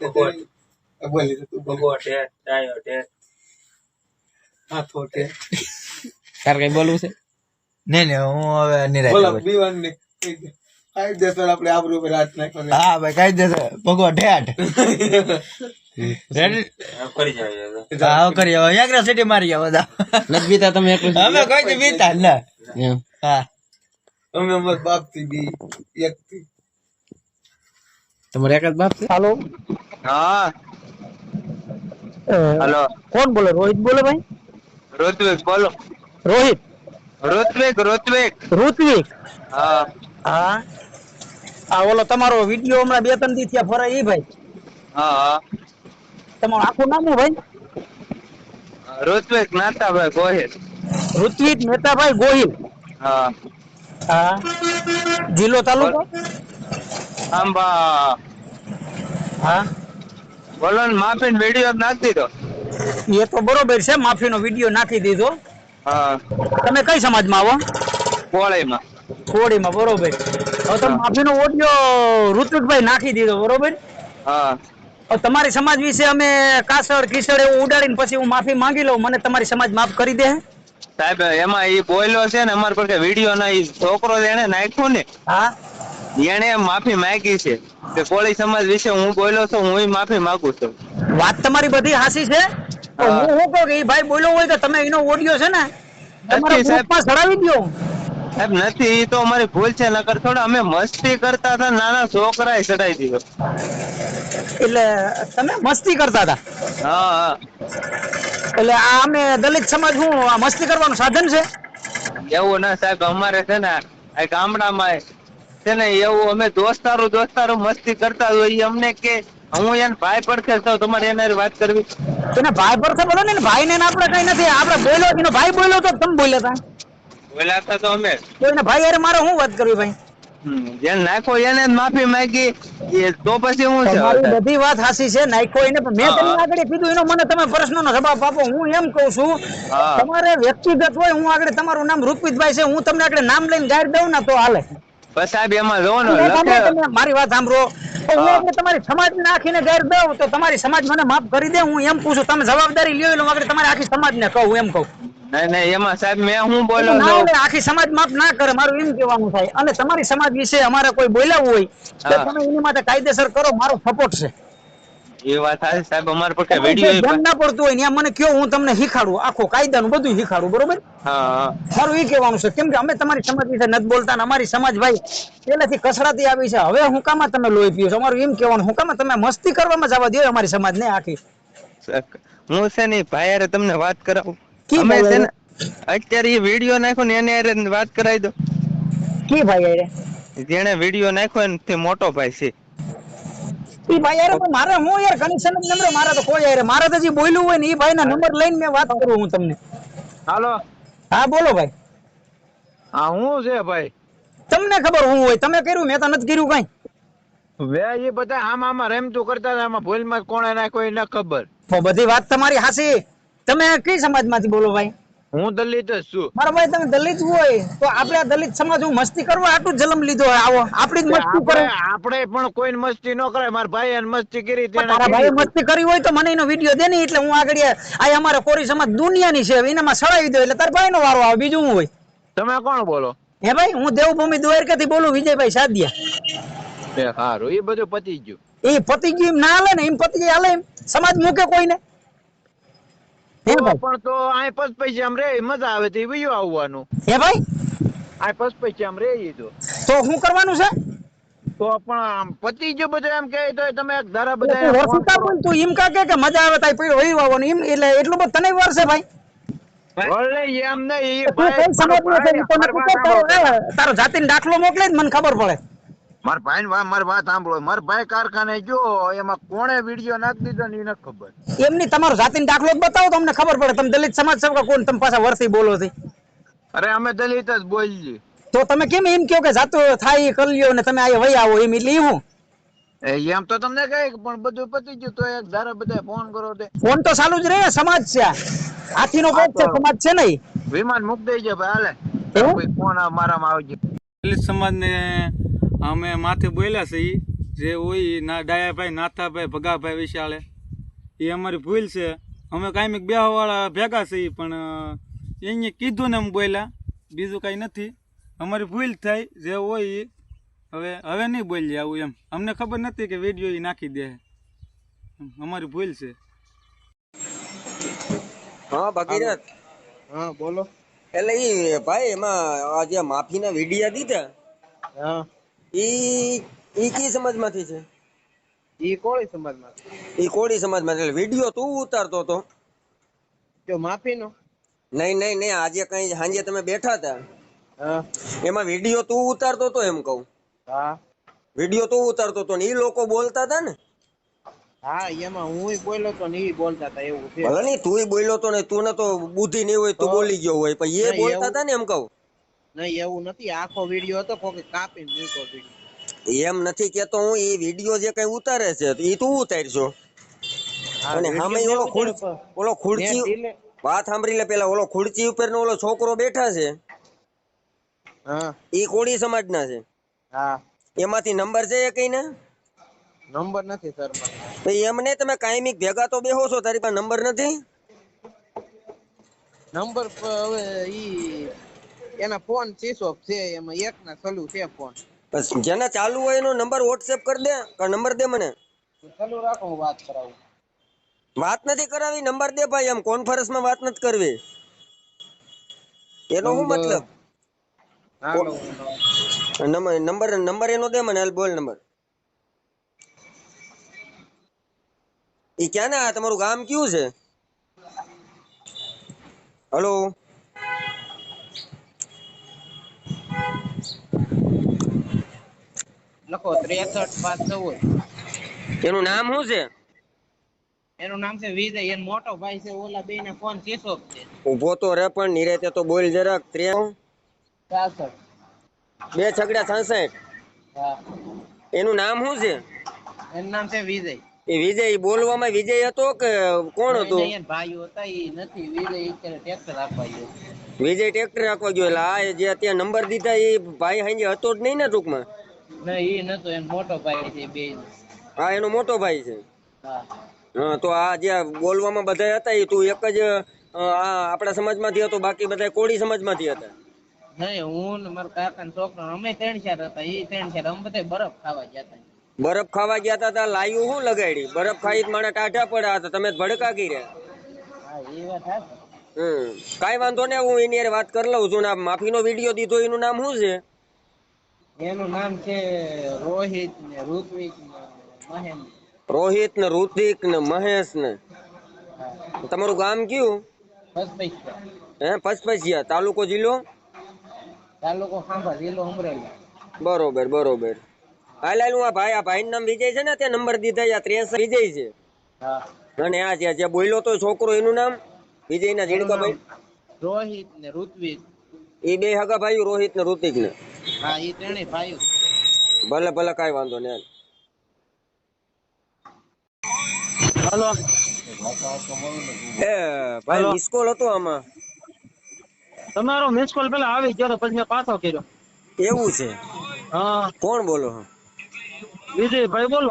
ભગવત. આ બોલી તું બોલ ભગવો ઠેઠ ડાયો ઠેઠ હાથો છે તારે કઈ બોલવું છે નહીં નહીં હું હવે નિરાશ બોલો બીવાન ને કાઈ દેસર આપણે આબરૂ પર હાથ નાખવાનો હા ભાઈ કઈ દેશે ભગવા ઠેઠ રેડી એમ કરી જાય હવે. હા કરી હવે યાગ્રા સિટી મારી ગયા બધા નથી બીતા તમે એકલું અમે કોઈ દી બીતા જ ના એમ હા અમે અમાર બાપથી બી એક થી તમારે એક જ બાપ છે? હા. હલો. કોણ બોલે? રોહિત બોલે ભાઈ? ઋત્વિક બોલો. રોહિત. ઋત્વિક ઋત્વિક. ઋત્વિક? હા. હા. આ ઓલો તમારો વિડિયો હમણાં બે ત્રણ દી થયા ફરે ઈ ભાઈ. હા હા. તમારું આખું નામ શું ભાઈ? ઋત્વિક નાતાભાઈ ગોહિલ. ઋત્વિક નેતાભાઈ ગોહિલ. હા. હા. જિલ્લો તાલુકો? આંબા. હા? બોલો ને માફી વીડિયો નાખી દીધો. એ તો બરોબર છે માફીનો વીડિયો નાખી દીધો. હા. તમે કઈ સમાજમાં આવો? કોળીમાં. કોડીમાં બરોબર. હવે તમે માફીનો ઓડિયો ઋત્વિકભાઈ નાખી દીધો બરોબર? હા. તમારી સમાજ વિશે અમે કાસળ કિસળ એવું ઉડાડીને પછી હું માફી માંગી લઉં મને તમારી સમાજ માફ કરી દે. સાહેબ એમાં એ બોયલો છે ને અમારા પર વીડિયો ના એ છોકરો એને નાખ્યો ને હા? એને માફી માંગી છે. કે કોળી સમાજ વિશે હું બોલ્યો છું હું માફી માંગુ છું. વાત તમારી બધી હાસી છે? હું શું કહું કે ભાઈ બોલ્યો હોય તો તમે એનો ઓડિયો છે ને તમારા ગ્રુપમાં ચડાવી દો. સાહેબ નથી ઈ તો અમારી ભૂલ છે નકર થોડા અમે મસ્તી કરતા હતા નાના છોકરાએ ચડાઈ દીધો. એટલે તમે મસ્તી કરતા હતા? હા હા. એટલે આ અમે દલિત સમાજ હું મસ્તી કરવાનું સાધન છે? એવું ના સાહેબ અમારે છે ને આ ગામડામાં છે ને એવું અમે દોસ્તારો દોસ્તારો મસ્તી કરતા હોય અમને કે હું એને ભાઈ પડખે છું તમારે એના વાત કરવી. તને ભાઈ પડખે બોલો ને ભાઈ ને આપણે કઈ નથી. આપણે બોલ્યો એનો ભાઈ બોલ્યો તો તમે બોલ્યા હતા બોલ્યા હતા તો અમે. તો એને ભાઈ અરે મારે શું વાત કરવી ભાઈ? જેને નાખો એને માફી માંગી. એ તો પછી હું છે? બધી વાત હાસી છે નાખો એને. પણ મેં. તમને આગળ કીધું એનો મને તમે પ્રશ્નનો જવાબ આપો. હું એમ કહું છું તમારે વ્યક્તિગત હોય હું આગળ તમારું નામ રૂપિતભાઈ છે હું તમને આગળ નામ લઈને ગાઈડ દઉં ને તો હાલે. બસ સાહેબ એમાં ને તમે મારી વાત સાંભળો. હું. તમારી સમાજ નાખીને ગાઈડ દઉં તો તમારી સમાજ મને માફ કરી દે હું એમ પૂછું. તમે જવાબદારી લ્યો એટલે આગળ તમારી આખી સમાજ ને કહું એમ કહું. નહીં નહીં એમાં સાહેબ મેં હું બોલો ના આખી સમાજ માફ ના કરે મારું એમ કહેવાનું થાય. અને તમારી સમાજ વિશે અમારે કોઈ બોલાવવું હોય તો તમે એની માટે કાયદેસર કરો મારો સપોર્ટ છે. એ વાત સાચી સાહેબ અમારા પર તમારે જે ધ્યાન ના પડતું હોય ને મને કયો હું તમને શીખાડું. આખો કાયદાનું બધું શીખાડું બરોબર? હા. હા મારું એ કહેવાનું છે. કેમ કે અમે તમારી સમાજ વિશે નથી બોલતા ને અમારી સમાજ ભાઈ પહેલેથી કસરાતી આવી છે. હવે હું કામાં તમે લોહી પીઓ છો? અમારું એમ કહેવાનું હું કામાં તમે મસ્તી કરવામાં જવા દો અમારી સમાજ ને આખી હું છે ને ભાઈ અરે તમને વાત કરાવું. અમે છે ને અત્યારે એ વીડિયો નાખ્યો ને એને અરે વાત કરાવી દો કી ભાઈ અરે જેને વીડિયો નાખ્યો ને તે મોટો ભાઈ છે. ઈ ભાઈ યાર મારે હું યાર કનેક્શન જ નંબર મારા તો કોઈ યાર મારા તો જે બોલ્યું હોય ને એ ભાઈ ના નંબર લઈને મેં વાત કરું હું તમને. હાલો. હા બોલો ભાઈ. હા હું છે ભાઈ? તમને ખબર હું હોય તમે કર્યું મેં તો નથી કર્યું કઈ. વે એ બધા આમ આમાં રમતું કરતા આમાં ભૂલમાં કોણે નાખ્યો કોઈ ન ખબર. તો બધી વાત તમારી હાસી તમે કઈ સમાજમાંથી બોલો ભાઈ? હું દલિત જ છું. મારા ભાઈ તમે દલિત હોય તો આપણે આ દલિત સમાજ હું મસ્તી કરવા આટલું જન્મ લીધો હોય. આવો આપણી જ મસ્તી કરે. આપણે પણ કોઈ મસ્તી ન કરે મારા ભાઈ મસ્તી કરી તેને તારા ભાઈએ મસ્તી કરી હોય તો મને એનો વીડિયો દે ને એટલે હું આગળ આ અમારે કોરી સમાજ દુનિયાની છે. એનામાં સળાવી દો એટલે તારા ભાઈનો વારો આવે બીજું હું હોય? તમે કોણ બોલો? હે ભાઈ હું દેવભૂમિ દ્વારકાથી બોલું વિજયભાઈ સાદિયા. એ સારું એ બધું પતી ગયું. એ પતી ગયું એમ ના હાલે ને એમ પતિ હાલે એમ. સમાજ મૂકે કોઈને. ભાઈ પણ તો આ પસ પૈસા આમ રે મજા આવે તો વયું આવવાનું. હે ભાઈ? આ પસ પૈસા આમ રે તો. તો શું કરવાનું છે? તો પણ આમ પતિ જો બધા એમ કહે તો તમે એક ધારા બધા વરસુતા બોલ, તું એમ કા કે કે મજા આવે તાઈ પીડો હોય આવવાનું એમ એટલે એટલું બધું તને વર્ષે ભાઈ? વળે એમ નહીં. તારો. જાતિનો દાખલો મોકલે મને ખબર પડે. મારા ભાઈ મારી વાત સાંભળો. માર ભાઈ કારખાને જો એમાં કોણે વીડિયો નાખી દીધો ને એને ખબર. એમની તમારો જાતિનો દાખલો જ બતાવો તો અમને ખબર પડે. તમે દલિત સમાજ સેવક કોણ? તમે પાછા વર્ષથી બોલો છે. અરે અમે દલિત જ બોલીએ. તો તમે કેમ એમ કહો કે જાતો થાય એ કરી લ્યો ને તમે આ વહી આવો એમ એટલે હું? એમ તો તમને કહે પણ બધું પતી ગયું તો એક ધારા બધા ફોન કરો તે. ફોન તો ચાલુ જ રહે સમાજ છે હાથી હાથીનો કોક છે સમાજ છે નહીં. વિમાન મૂકી જાય ભાઈ હાલે? કોઈ ફોન આ આવી આવજે. દલિત સમાજને અમે માથે બોલ્યા છે એ જે હોય ના ડાયાભાઈ નાથાભાઈ ભગાભાઈ વિશાળે એ અમારી ભૂલ છે. અમે કાંઈ બેહવાળા ભેગા છીએ પણ એને કીધું ને એમ બોલ્યા. બીજું કાંઈ નથી. અમારી ભૂલ થાય જે હોય એ હવે હવે નહીં બોલીએ આવું એમ. અમને ખબર નથી કે વીડિયો એ નાખી દે અમારી ભૂલ છે. હા ભગીરથ. હા બોલો. એટલે એ ભાઈ એમાં આ જે માફીના વિડીયા દીધા હા. ઈ ઈ કી સમાજમાંથી છે? ઈ કોળી સમાજમાં ઈ કોળી સમાજમાં એટલે વીડિયો તું ઉતારતો તો જો માફી નો નહીં નહીં નહીં આજે કઈ સાંજે તમે બેઠા હતા. એમાં વીડિયો તું ઉતારતો તો એમ કહું. હા. વિડિયો તું ઉતારતો તો ને ઈ લોકો બોલતા હતા ને? હા એમાં હું બોલ્યો તો ને ઈ બોલતા હતા એવું છે. ભલે નહીં તું બોલ્યો તો ને તું તો બુદ્ધિ નહીં હોય તું બોલી ગયો હોય પણ એ બોલતા હતા ને એમ કહું. નહીં એવું નથી. આખો વીડિયો હતો કોકે કાપી મૂકો વીડિયો. એમ નથી કેતો હું એ વીડિયો જે કઈ ઉતારે છે એ તું ઉતારશો? અને સામે ઓલો ખુરચી ઓલો ખુરચી વાત સાંભળી લે પેલા ઓલો ખુરચી ઉપર નો ઓલો છોકરો બેઠા છે? હા. એ કોળી સમાજના છે? હા. એમાંથી નંબર છે કઈ ને નંબર નથી સર તો એમને તમે કાયમિક ભેગા તો બેહો છો તારી પાસે નંબર નથી? નંબર હવે ઈ એના ફોન સ્વિચ ઓફ છે એમાં એક ના ચાલુ છે ફોન. બસ જેના ચાલુ હોય એનો નંબર વોટ્સએપ કરી દે કે નંબર દે મને? ચાલુ રાખો હું વાત કરાવું. વાત નથી કરાવી નંબર દે ભાઈ એમ કોન્ફરન્સમાં વાત નથી કરવી. એનો શું મતલબ? નંબર. નંબર એનો દે મને હાલ બોલ નંબર. ઈ ક્યાં ના તમારું ગામ કયું છે? હલો? લખો ત્રેસઠ પાંચ ચૌદ. એનું નામ શું છે? એનું નામ છે વિજય એન મોટો ભાઈ છે ઓલા બે ના ફોન છે. ઊભો તો રે પણ નિરેતે તો બોલ જરાક. છાસઠ બે છગડા છાસઠ. હા. એનું નામ શું છે? એનું નામ છે વિજય. એ વિજય બોલવામાં વિજય હતો કે કોણ હતું? ભાઈ હતા એ નથી. વિજય અત્યારે ટ્રેક્ટર આપવા ગયો વિજય ટ્રેક્ટર રાખવા ગયો. એટલે આ જે અત્યારે નંબર દીધા એ ભાઈ હાંજે હતો જ નહીં ને ટૂંકમાં? નહીં ઈ નતો એનો મોટો ભાઈ છે બે. હા એનો મોટો ભાઈ છે. હા. તો આ જે બોલવામાં બધા હતા એ તું એક જ આપણા સમાજમાંથી હતો બાકી બધા કોળી સમાજમાંથી હતા. નહીં હું ને મારા કાકા છોકરો અમે ત્રણ ચાર હતા ઈ ત્રણ ચાર અમે બધા બરફ ખાવા ગયા હતા. બરફ ખાવા ગયા હતા ત્યાં લાયું શું લગાડી? બરફ ખાઈ માણા ટાઢા પડ્યા હતા તમે ભડકા કર્યા. એ વાત હમ કાઈ વાંધો ને હું એની વાત કરી લઉં છું ને નો માફીનો વીડિયો દીધો એનું નામ શું છે? એનું નામ છે રોહિત ને ઋત્વિક ને મહેન્દ્ર રોહિત ને ઋતિક ને મહેશ ને? તમારું ગામ કયું? હે પચપચિયા તાલુકો જિલ્લો? તાલુકો ખાંભા જિલ્લો અમરેલી. બરોબર બરોબર. હાલ હાલ હું આ ભાઈ આ ભાઈ નામ વિજય છે ને તે નંબર દીધા યા ત્રેસઠ વિજય છે. અને આ જે જે બોલ્યો તો છોકરો એનું નામ? વિજયના જીણકાભાઈ રોહિત ને ઋત્વિક. એ બે હગા ભાઈ રોહિત ને ઋતિક ને હા એ ત્રણેય ભાઈઓ ભલે ભલે કાઈ વાંધો નહીં હાલ. એ ભાઈ મિસ કોલ હતો આમાં. તમારો મિસ કોલ પેલા આવી ગયો તો પછી મેં પાછો કર્યો. એવું છે? હા. કોણ બોલો વિજયભાઈ બોલો.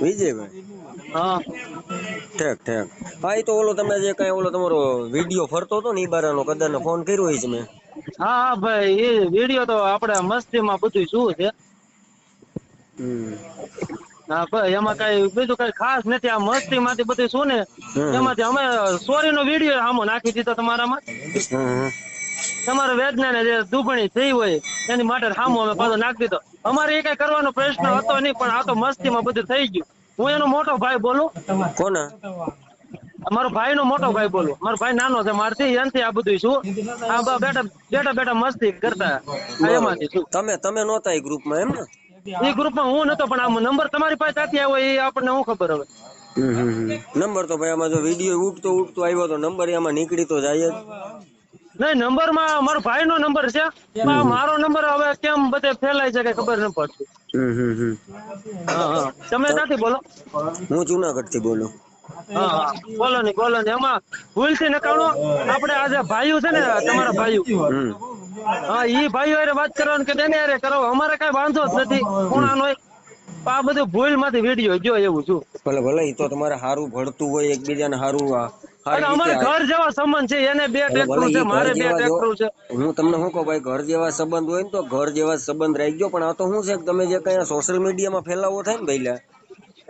વિજયભાઈ? હા. ઠેક ઠેક. હા એ તો ઓલો તમે જે કઈ ઓલો તમારો વીડિયો ફરતો હતો ને ઈ બારાનો કદાચ ફોન કર્યો છે મેં. હા હા ભાઈ એ વીડિયો તો આપણે મસ્તીમાં બધું શું છે. હા ભાઈ એમાં કઈ બીજું કઈ ખાસ નથી આ મસ્તી માંથી બધું શું ને એમાંથી અમે સોરી નો વીડિયો આમો નાખી દીધો તમારામાં. તમારે વેદના જે દુબણી થઈ હોય એની માટે સામો અમે પાછો નાખી દીધો. અમારે એ કઈ કરવાનો પ્રશ્ન હતો નહીં પણ આ તો મસ્તીમાં બધું થઈ ગયું. હું એનો મોટો ભાઈ બોલું. કોના? મારો ભાઈ નો મોટો ભાઈ બોલો. મારો ભાઈ નાનો છે મારથી એનથી આ બધું છું. આ બેટા બેટા બેઠા મસ્તી કરતા. એમાંથી છું. તમે તમે નહોતા એ ગ્રુપમાં એમ ને? એ ગ્રુપમાં હું નતો પણ આ નંબર તમારી પાસે ક્યાંથી આવ્યો એ આપણને હું ખબર હવે. નંબર તો ભાઈ આમાં જો વીડિયો ઉઠતો ઉઠતો આવ્યો તો નંબર એમાં નીકળી તો જાય જ. નહીં નંબરમાં મારો ભાઈ નો નંબર છે મારો નંબર હવે કેમ બધે ફેલાય છે કે ખબર ન પડતી. તમે ક્યાંથી બોલો? હું જુનાગઢથી બોલું. હા હા. બોલો નહીં બોલો ને. એમાં ભૂલથી નકાણો આપણે આજે ભાઈઓ છે ને તમારા ભાઈઓ. હા ઈ ભાઈઓ અરે વાત કરવાનું કે તેને અરે કરો. અમારે કઈ વાંધો જ નથી. ખૂણાનો આ બધું ભૂલમાંથી વીડિયો જો એવું છું. ભલે ભલે ઈ તો તમારે સારું ભળતું હોય એકબીજાને સારું આ- અને અમારે ઘર જેવા સંબંધ છે. એને બે ટ્રેક્ટર છે મારે બે ટ્રેક્ટર છે. હું તમને શું કહું ભાઈ ઘર જેવા સંબંધ હોય ને તો ઘર જેવા સંબંધ રાખજો પણ આ તો શું છે કે તમે જે કઈ સોશિયલ મીડિયામાં ફેલાવો થાય ને ભઈલા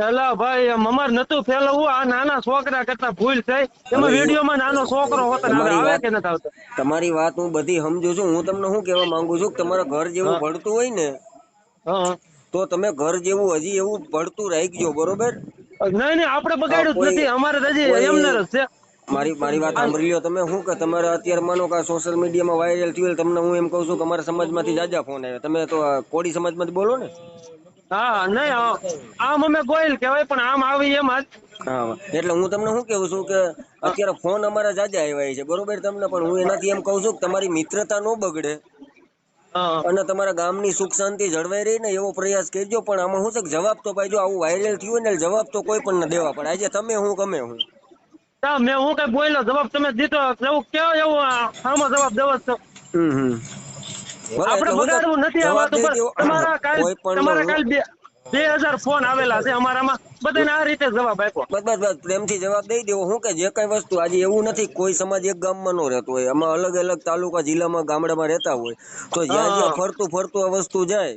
એલા ભાઈ એમ નતું ફેલાવવું. આ નાના છોકરા કરતા ભૂલ થઈ. એમાં વિડીયોમાં નાનો છોકરો હોતો આવે કે નથી આવતો તમારી વાત હું બધી સમજુ છું. હું તમને શું કહેવા માંગુ છું કે તમારા ઘર જેવું ભળતું હોય ને તો તમે ઘર જેવું હજી એવું ભળતું રાખજો બરોબર? નહીં નહીં આપણે બગાડ્યું જ નથી. અમારે હજી એમને જ છે. મારી મારી વાત સાંભળી લો તમે. શું કે તમારે અત્યારે માનો કે સોશિયલ મીડિયામાં વાયરલ થયું તમને હું એમ કહું છું કે અમારા સમાજમાંથી જાજા ફોન આવ્યા. તમે તો કોડી સમાજમાંથી બોલો ને. હા નહીં આમ અમે ગોયલ કહેવાય પણ આમ આવી એમ જ. હા એટલે હું તમને શું કેવું છું કે અત્યારે ફોન અમારા જાજા આવ્યા છે બરોબર તમને? પણ હું એનાથી એમ કહું છું કે તમારી મિત્રતા ન બગડે. અને તમારા ગામની સુખ શાંતિ જળવાઈ રહી ને એવો પ્રયાસ કરજો પણ આમાં શું છે કે જવાબ તો ભાઈ જો આવું વાયરલ થયું ને જવાબ તો કોઈ પણ દેવા પડે. આજે તમે હું ગમે હું? મેં હું કઈ બોલ્યો જવાબ તમે દીધો એવું કેવો એવું આમાં જવાબ દેવો છો. હમ હમ. આપણે એટલે હું તો બગાડવું નથી આ વાત ઉપર તમારા કાલ તમારા કાલ બે બે હજાર ફોન આવેલા છે અમારામાં. બધાને આ રીતે જવાબ આપ્યો. બસ બસ બસ પ્રેમથી જવાબ દઈ દેવો. હું કે જે કઈ વસ્તુ આજે એવું નથી કોઈ સમાજ એક ગામમાં નો રહેતો હોય. આમાં અલગ અલગ તાલુકા જિલ્લામાં ગામડામાં રહેતા હોય. તો જ્યાં જ્યાં ફરતું ફરતું આ વસ્તુ જાય.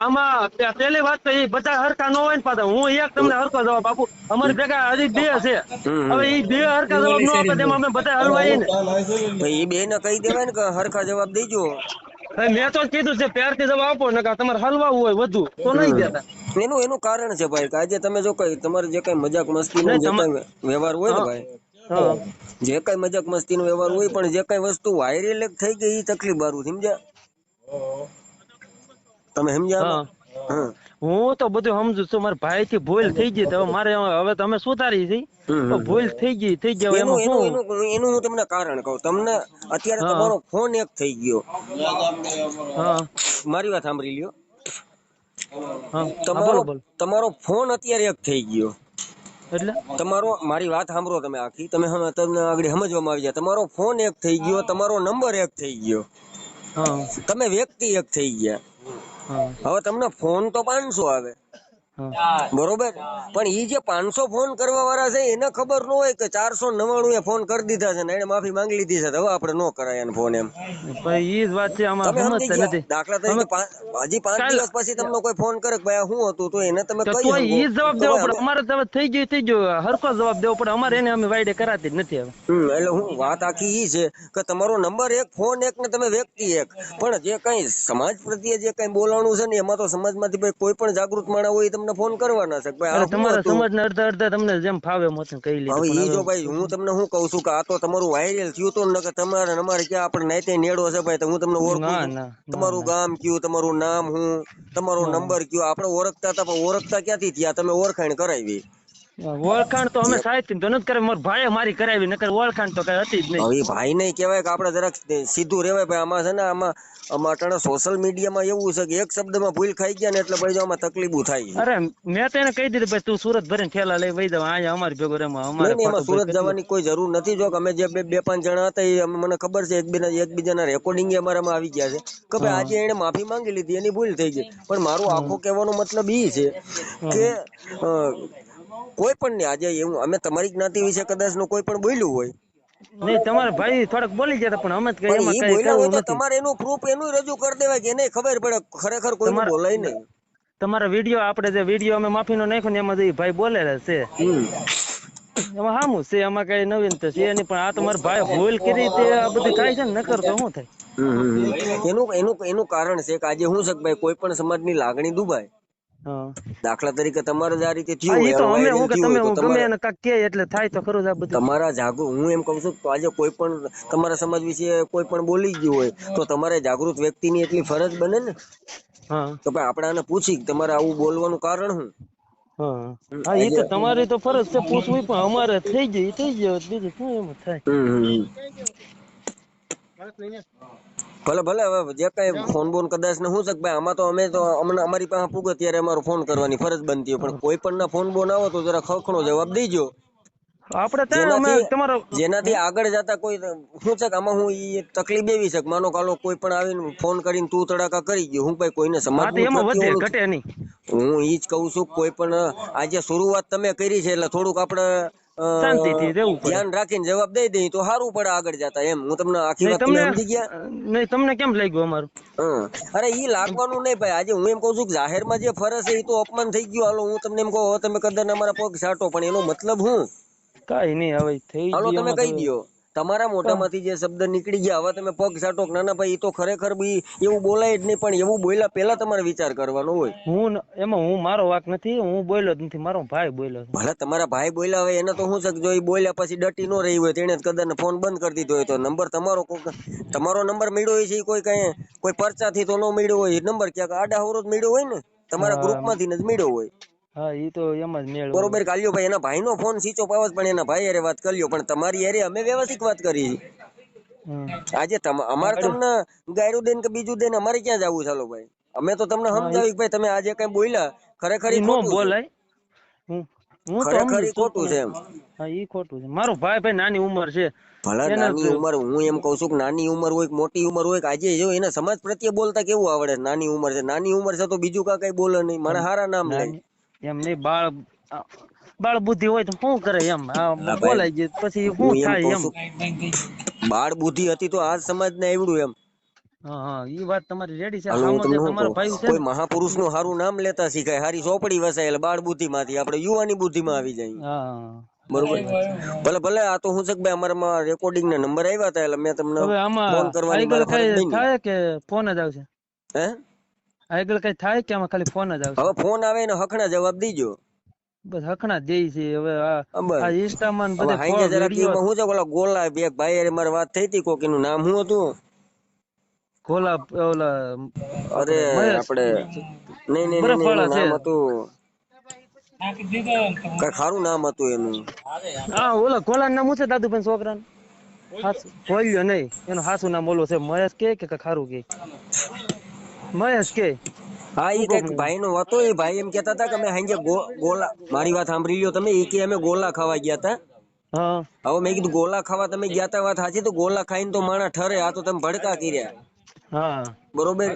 આમાં પેલી વાત તો એ બધા હરખા ન હોય ને પાછા. હું એક તમને હરખો જવાબ આપું. અમારી ભેગા હજી બે છે. હવે એ બે હરખા જવાબ ન આપે તેમાં અમે બધા હલવાઈએ ને. એ બે ને કહી દેવાય ને કે હરખા જવાબ દેજો. મેં તો કીધું છે પ્યારથી જવાબ આપો ને તમારે હલવાવું હોય વધુ તો નહીં દેતા એનું એનું કારણ છે ભાઈ કે આજે તમે જો કઈ તમારે જે કઈ મજાક મસ્તી નો વ્યવહાર હોય ને ભાઈ હા. જે કઈ મજાક મસ્તી નો વ્યવહાર હોય પણ જે કઈ વસ્તુ વાયરલ થઈ ગઈ એ તકલીફ બારું સમજ્યા? તમે સમજ્યા હા. હા તો બધું સમજુ છું. મારા ભાઈ થી ભૂલ થઈ ગઈ. હવે મારે હવે તમે સુધારી છે. ભૂલ થઈ ગઈ થઈ ગઈ. એમાં એનું શું? એનું હું તમને કારણ કહું. તમને અત્યારે તમારો ફોન એક થઈ ગયો. હા. મારી વાત સાંભળી લ્યો. તમારો તમારો ફોન અત્યારે એક થઈ ગયો. એટલે? તમારો મારી વાત સાંભળો તમે આખી. તમે તમને આગળ સમજવામાં આવી જાય. તમારો ફોન એક થઈ ગયો તમારો નંબર એક થઈ ગયો. હા. તમે વ્યક્તિ એક થઈ ગયા. હવે તમને ફોન તો પાંચસો આવે બરોબર? પણ ઈ જે પાંચસો ફોન કરવા વાળા છે એને ખબર ન હોય કે ચારસો નવ્વાણું એ ફોન કરી દીધા છે ને એને માફી માંગી લીધી છે. હવે આપણે નો કરાય એને ફોન એમ. ઈ જ વાત છે આમાં સમજતા નથી. દાખલા તરીકે હજી પાંચ દિવસ પછી તમને કોઈ ફોન કરે કે ભાઈ શું હતું? તો એને તમે તો કહી શકો. ઈ જવાબ દેવો પડે. અમારે તમે થઈ ગયું થઈ ગયું. હરકો જવાબ દેવો પડે. અમારે એને અમે વાયડે કરાતી જ નથી હવે. એટલે હું વાત આખી ઈ છે કે તમારો નંબર એક ફોન એક ને તમે વ્યક્તિ એક. પણ જે કઈ સમાજ પ્રત્યે જે કઈ બોલાણું છે ને એમાં તો સમાજમાંથી ભાઈ કોઈ પણ જાગૃત માણસ હોય એ તમને ફોન કરવાના છે ભાઈ તમારા હતું? સમાજના અડધા અડધા તમને જેમ ફાવે એમ હતું કહી લીધું હવે ઈ જો ભાઈ હું તમને શું કહું છું કે આ તો તમારું વાયરલ થયું તો ને કે તમારે અમારે ક્યાં આપણે નાઈતે નેડો છે ભાઈ તો હું તમને ઓળખું ના. ના, ના, તમારું ગામ કયું તમારું નામ હું તમારો નંબર કયો આપણે ઓળખતા હતા પણ ઓળખતા ક્યાંથી થયા? તમે ઓળખાણ કરાવી. ઓળખાણ તો અમે સાહેબ તો નથી કરાવી મારા ભાઈએ મારી કરાવી નકર ઓળખાણ તો કઈ હતી જ નહીં. ભાઈ નહીં કહેવાય કે આપણે જરાક સીધું રહેવાય ભાઈ આમાં છે ને આમાં અટાણે સોશિયલ મીડિયામાં એવું છે કે એક શબ્દમાં ભૂલ ખાઈ ગયા ને એટલે ભાઈ જો આમાં તકલીફો થાય અરે મેં તો એને કહી દીધું ભાઈ તું સુરત ભરીને ઠેલા લઈ વઈ જાવ અહીંયા અમારી ભેગો રે અમારે એમાં સુરત જવાની કોઈ જરૂર નથી. જો અમે જે બે બે પાંચ જણા હતા એ મને ખબર છે એકબીજા એકબીજાના રેકોર્ડિંગ અમારામાં આવી ગયા છે. કે ભાઈ આજે એને માફી માંગી લીધી એની ભૂલ થઈ ગઈ. પણ મારું આખો કહેવાનો મતલબ એ છે કે કોઈ પણ ને આજે એવું અમે તમારી જ્ઞાતિ વિશે કદાચનું કોઈ પણ બોલ્યું હોય નહીં તમારા ભાઈ થોડાક બોલી ગયા પણ અમે કઈ એમાં કઈ બોલ્યા હોય કરવું તો નથી. તમારે એનું પ્રૂફ એનું રજૂ કરી દેવાય કે એને ખબર પડે ખરેખર કોઈ બોલાય નહીં. તમારા વીડિયો આપણે જે વીડિયો અમે માફીનો નાખ્યો ને એમાં જે ભાઈ બોલેલા છે. એમાં હામું છે એમાં કઈ નવીન તો છે નહીં પણ આ તમારા ભાઈ ભૂલ કરી તે આ બધું થાય છે ને નકર તો શું થાય. એનું એનું એનું કારણ છે કે આજે શું છે ભાઈ કોઈ પણ સમાજની લાગણી દુભાય. હા દાખલા તરીકે તમારે જ આ રીતે થયું હોય તો અમે હું કે તમે ગમે એને એટલે થાય તો ખરું આ બધું. તમારા જાગૃત હું એમ કહું છું કે આજે કોઈ પણ તમારા સમાજ વિશે કોઈ પણ બોલી ગયું હોય તો તમારે જાગૃત વ્યક્તિની એટલી ફરજ બને ને. હા. તો ભાઈ આપણે આને પૂછી કે તમારે આવું બોલવાનું કારણ શું? હા. એ તો તમારી તો ફરજ છે પૂછવું પણ અમારે થઈ ગઈ થઈ ગયો બીજું શું એમ થાય? હમ. ભલે ભલે હવે જે કઈ ફોન બોન કદાચ ને શું છે ભાઈ આમાં તો અમે તો અમને અમારી પાસે પૂગે ત્યારે અમારો ફોન કરવાની ફરજ બનતી હોય. પણ કોઈ પણ ના ફોન બોન આવો તો જરા ખખણો જવાબ દેજો. આપણે જેનાથી- તમારો જેનાથી આગળ જતા કોઈ શું છે કે આમાં હું ઈ તકલીફ એવી છે માનો કાલો કોઈ પણ આવીને ફોન કરીને તું તડાકા કરી ગયો હું ભાઈ કોઈને ઘટે નહીં. હું ઈ જ કહું છું કોઈ પણ આજે શરૂઆત તમે કરી છે એટલે થોડુંક આપણે શાંતિથી રહેવું પડે. ધ્યાન રાખીને જવાબ દઈ દઈ તો સારું પડે આગળ જતા એમ. હું તમને આખી વાત તમે તમને સમજી ગયા? નહીં તમને કેમ લાગ્યું અમારું. અરે ઈ લાગવાનું નહીં ભાઈ. આજે હું એમ કહું છું કે જાહેરમાં જે ફરે છે એ તો અપમાન થઈ ગયું. હાલો હું તમને એમ કહું તમે કદાચ અમારા પગ છાટો પણ એનો મતલબ હું કાઈ નહીં હવે થઈ હાલો તમે કહી તો- દો તમારા મોઢામાંથી જે શબ્દ નીકળી ગયા હવે તમે પગ સાટો નાના ભાઈ એ તો ખરેખર બી એવું બોલાય જ નહીં પણ એવું બોલ્યા પહેલા તમારે વિચાર કરવાનો હોય. હું એમાં હું મારો વાક નથી હું બોલ્યો જ નથી મારો ભાઈ બોલ્યો ભલે તમારા ભાઈ બોલ્યા હોય એને તો હું શકજો એ બોલ્યા પછી ડટી ન રહી હોય તેણે જ કદાચ ફોન બંધ કરી દીધો હોય તો. નંબર તમારો તમારો નંબર મળ્યો હોય છે કોઈ કઈ કોઈ પરચાથી તો ન મળ્યો હોય નંબર ક્યાંક આડા અવરોધ જ મળ્યો હોય ને તમારા ગ્રુપમાંથી જ મળ્યો હોય. હા ઈ તો એમ જ મેળ બરોબર કાલ્યો ભાઈ એના ભાઈનો ફોન સ્વિચ ઓફ પણ એના ભાઈ અરે વાત કરી પણ તમારી અરે અમે વ્યવસ્થિત વાત કરી. આજે અમારે તમને ગાયરું દે કે બીજું દે અમારે ક્યાં જવું ચાલો ભાઈ? અમે તો તમને સમજાવી ભાઈ તમે આજે કઈ બોલ્યા ખરેખર નો. બોલાય. હું હું તો ખરેખર ખોટું છે એમ. હા ઈ ખોટું છે. મારો ભાઈ ભાઈ નાની ઉંમર છે. ભલા નાની ઉંમર હું એમ કઉ છું કે નાની ઉંમર હોય મોટી ઉંમર હોય કે આજે જો એને સમાજ પ્રત્યે બોલતા કેવું આવડે? નાની ઉંમર છે. નાની ઉંમર છે તો બીજું કા કઈ બોલે નહીં? મને હારા નામ લે. એમ નહીં બાળ બાળ બુદ્ધિ હોય તો શું કરે એમ? બોલાઈ ગયું પછી શું થાય એમ? બાળ બુદ્ધિ હતી તો આ સમાજ ને આવડું એમ. હા હા ઈ વાત તમારી રેડી છે. હાલો હું સામો જે તમને શું તમારો ભાઈ છે કોઈ મહાપુરુષનું સારું નામ લેતા શીખાય હારી ચોપડી વસાય એટલે બાળ બુદ્ધિ માંથી આપણે યુવાની બુદ્ધિ માં આવી જાય. હા બરોબર? ભલે ભલે આ તો હું છે કે ભાઈ અમારામાં રેકોર્ડિંગ ના નંબર આવ્યા હતા એટલે મેં તમને ફોન કરવાની. થાય કે ફોન જ આવશે? હે? આગળ કઈ થાય કે આમાં ખાલી ફોન જ આવશે? હવે ફોન આવે ને હકણા જવાબ દીજો. બસ હકણા જ દેઈ છે. હવે આ ઇન્સ્ટા બસ. આ ઇન્સ્ટામાં ને હવે બધે જરાક વીડિયો હું જો ઓલા ગોલા બે ભાઈ અરે મારી વાત થઈ હતી કોક એનું નામ શું હતું? ગોલા ઓલા અરે આપણે નહીં નહીં, નહીં નામ હતું. કઈ ખારું નામ હતું એનું. હા ઓલા ગોલા નામ છે છે દાદુભાઈ છોકરા બોલ્યો નહીં. એનું હાસુ નામ ઓલું છે મહેશ કે કે ખારું કે? મહેશ કે? હા એ કંઈક ભાઈ નો હતો એ ભાઈ એમ કેતા હતા કે અમે હાંજે ગોલા મારી વાત સાંભળી લ્યો તમે એ કે અમે ગોલા ખાવા ગયા હતા હવે મેં કીધું ગોલા ખાવા તમે ગયા તા વાત સાચી તો ગોલા ખાઈને તો માણા ઠરે આ તો તમે ભડકા કર્યા. બરોબર?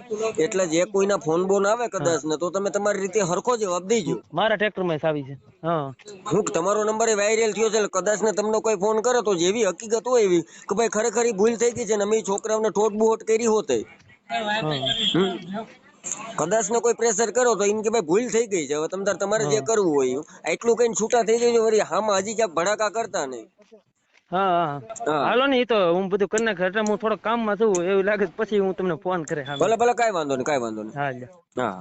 એટલે જે કોઈના ફોન બોન આવે કદાચ ને તો તમે તમારી રીતે હરખો જવાબ દેજો. મારા ટ્રેક્ટરમાં આવી છે. હું. તમારો નંબર વાયરલ થયો છે કદાચ ને તમને કોઈ ફોન કરે તો જેવી હકીકત હોય એવી કે ભાઈ ખરેખર ભૂલ થઈ ગઈ છે ને અમે છોકરાઓને ઠોટ બોટ કરી હોતે. કદાચ ને કોઈ પ્રેશર કરો તો એમ કે ભાઈ ભૂલ થઈ ગઈ છે. હવે તમારે તમારે જે કરવું હોય એટલું કઈ છૂટા થઈ જજો વળી હામાં હજી ક્યાંક ભડાકા કરતા નહીં. હા. હાલો ને તો હું બધું કરી નાખે એટલે હું થોડો કામમાં છું એવું લાગે પછી હું તમને ફોન કરે ભલે ભલે કઈ વાંધો નહીં કઈ વાંધો નહીં. હા હા.